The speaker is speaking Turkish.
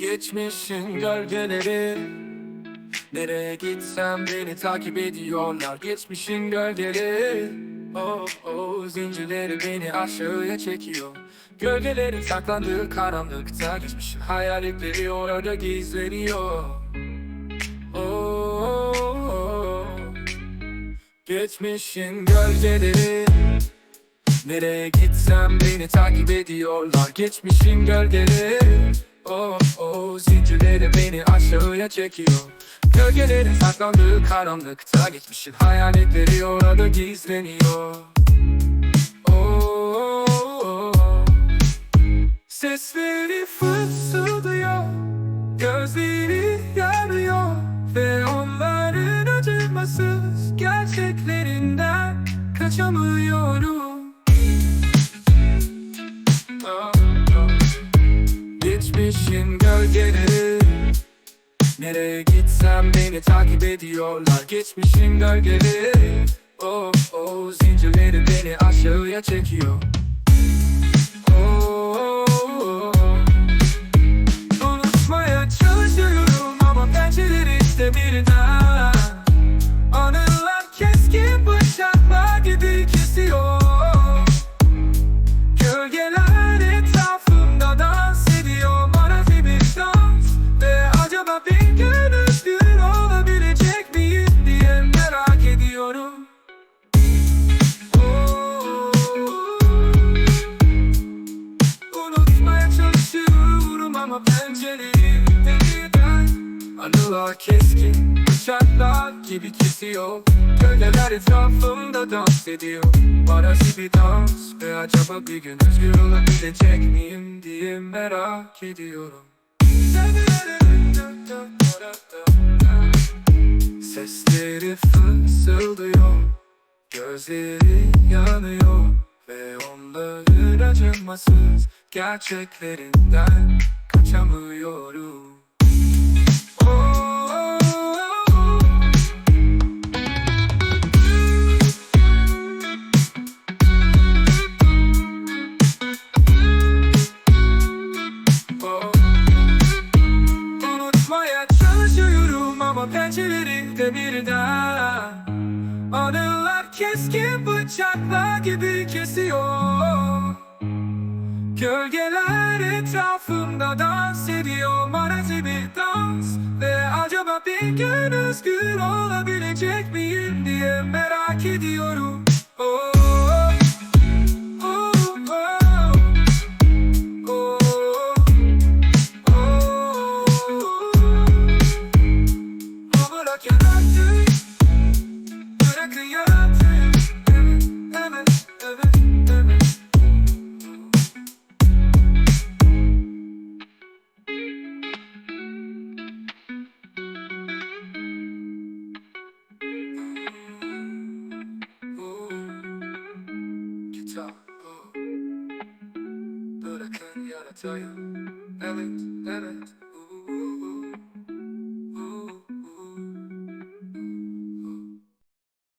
Geçmişin gölgeleri. Nereye gitsem beni takip ediyorlar Geçmişin gölgeleri. Oh oh zincirleri beni aşağıya çekiyor. Gölgelerin saklandığı karanlıkta Geçmişin hayaletleri orada gizleniyor. Oh, oh, oh. Geçmişin gölgeleri. Nereye gitsem beni takip ediyorlar Geçmişin gölgeleri Oh oh zincirleri beni aşağıya çekiyor Gölgelerin saklandığı karanlıkta Geçmişin hayaletleri orada gizleniyor Oh, oh, oh. Sesleri fısıldıyor Gözleri yanıyor Ve onların acımasız gerçeklerinden kaçamıyorum Nereye gitsem beni takip ediyorlar. Geçmişin gölgeleri. Oh oh zincirleri beni aşağıya çekiyor ama pencereyi birden Anılar keskin bıçaklar gibi kesiyor. Gölgeler etrafımda dans ediyor. Marazi bir dans Ve acaba bir gün özgür olabilecek miyim diye merak ediyorum. Sesleri fısıldıyor Gözleri yanıyor Ve onların acımasız gerçeklerinden kaçamıyorum ama pençeleri de birden. Anılar keskin bıçaklar gibi kesiyor. Gölgeler etrafımda dans ediyor Marazi bir dans. Ve acaba bir gün özgür olabilecek miyim diye merak ediyorum. Oh, I tell you, Alex, Alex.